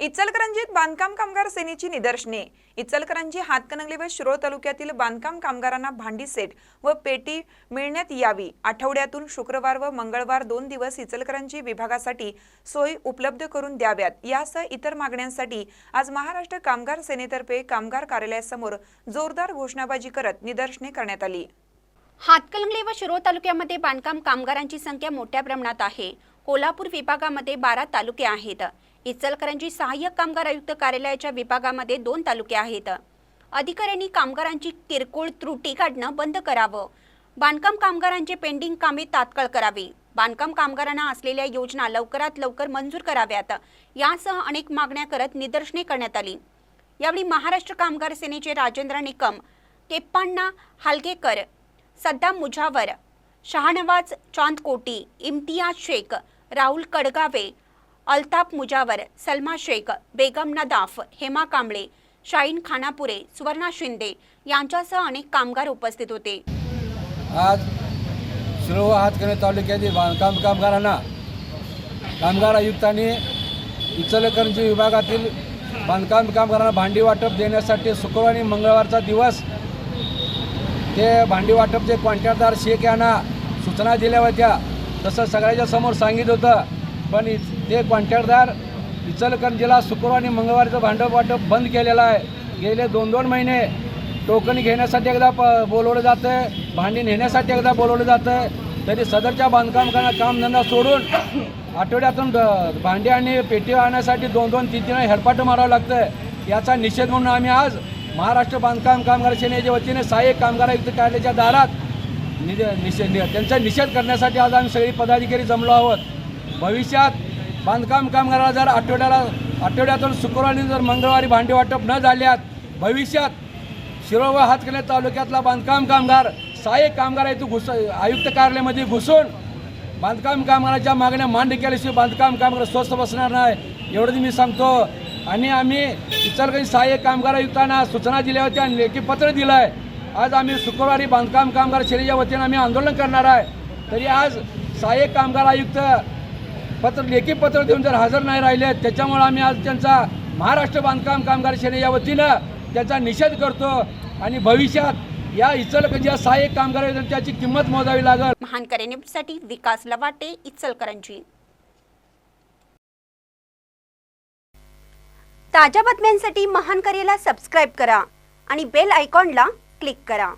इचलकरंजीत बांधकाम कामगार सेनेची निदर्शने. इचलकरंजी हातकणंगले व शिरोळ तालुक्यातील बांधकाम कामगारांना भांडी सेट व पेटी मिळण्यात यावी. आठवड्यातून शुक्रवार व मंगळवार दोन दिवस इचलकरंजी विभागासाठी सोयी उपलब्ध करून द्याव्यात. यासह इतर मागण्यांसाठी आज महाराष्ट्र कामगार सेनेतर्फे कामगार कार्यालयासमोर जोरदार घोषणाबाजी करत निदर्शने करण्यात आली. हातकणंगले व शिरोळ तालुक्यामध्ये बांधकाम कामगारांची संख्या मोठ्या प्रमाणात आहे. कोल्हापूर विभागामध्ये बारा तालुके आहेत. इचलकरंजी सहाय्यक कामगार आयुक्त कार्यालयाच्या विभागामध्ये दोन तालुके आहेत. अधिकाऱ्यांनी कामगारांची किरकोळ त्रुटी काढणं बंद करावं. बांधकाम कामगारांचे पेंडिंग कामे तात्काळ करावी. बांधकाम कामगारांना असलेल्या योजना लवकरात लवकर मंजूर कराव्यात. यासह अनेक मागण्या करत निदर्शने करण्यात आली. यावेळी महाराष्ट्र कामगार सेनेचे राजेंद्र निकम केप्पाण्णा हालगेकर सद्दाम मुजावर शहानवाज चांदकोटी इम्तियाज शेख राहुल कडगावे अल्ताफ मुजावर सलमा शेख बेगम नदाफ हेमा कांबळे शाहीन खानापुरे सुवर्णा शिंदे यांच्यासह अनेक कामगार उपस्थित होते. आज शिरोळ हातकणे तालुक्यातील बांधकाम कामगारांना कामगार आयुक्तांनी इचलकरंजी विभागातील बांधकाम कामगारांना भांडी वाटप देण्यासाठी शुक्रवार आणि मंगळवारचा दिवस ते भांडी वाटपचे कॉन्ट्रॅक्टदार शेख यांना सूचना दिल्या होत्या तसं सगळ्याच्या समोर सांगितलं होतं. पण ते कॉन्ट्रॅक्टदार इचलकरंजीला शुक्रवार आणि मंगळवारचं भांडप वाटप बंद केलेलं आहे. गेले दोन दोन महिने टोकन घेण्यासाठी एकदा प बोलवलं जातं आहे भांडी नेण्यासाठी एकदा बोलवलं जातं आहे तरी सदरच्या बांधकाम करणं कामधंदा सोडून आठवड्यातून भांडी आणि पेटी आणण्यासाठी दोन दोन तीन तीन हेडपाटं मारावं लागतं आहे याचा निषेध म्हणून आम्ही आज महाराष्ट्र बांधकाम कामगार सेनेच्या वतीने सहाय्यक कामगार आयुक्त कार्यालयाच्या दारात निषेध त्यांचा निषेध करण्यासाठी आज आम्ही सगळी पदाधिकारी जमलो आहोत. भविष्यात बांधकाम कामगाराला जर आठवड्याला आठवड्यातून शुक्रवारी जर मंगळवारी भांडी वाटप न झाल्यात भविष्यात शिरोळ व हातकले तालुक्यातला बांधकाम कामगार सहाय्यक कामगार आहे तू घुस आयुक्त कार्यालयामध्ये घुसून बांधकाम कामगाराच्या मागण्या मांड केल्याशिवाय बांधकाम कामगार स्वस्त बसणार नाही. एवढं मी सांगतो. आणि आम्ही इचलकरंजी सहाय्यक कामगार आयुक्तांना सूचना दिल्या होत्या आणि लेखी पत्र दिलं आहे आज आम्ही शुक्रवारी बांधकाम कामगार सेनेच्या वतीनं आम्ही आंदोलन करणार आहे. तरी आज सहाय्यक कामगार आयुक्त पत्र लेखी पत्र देऊन जर हजर नाही राहिले त्याच्यामुळे आम्ही आज त्यांचा महाराष्ट्र बांधकाम कामगार सेनेच्या वतीनं त्याचा निषेध करतो आणि भविष्यात या इचलकरंजी या सहाय्यक कामगार त्याची किंमत मोजावी लागेल. महानसाठी विकास लवाटे इचलकरंजी. ताज्या बातम्यांसाठी महान करेला सबस्क्राईब करा आणि बेल आयकॉनला क्लिक करा.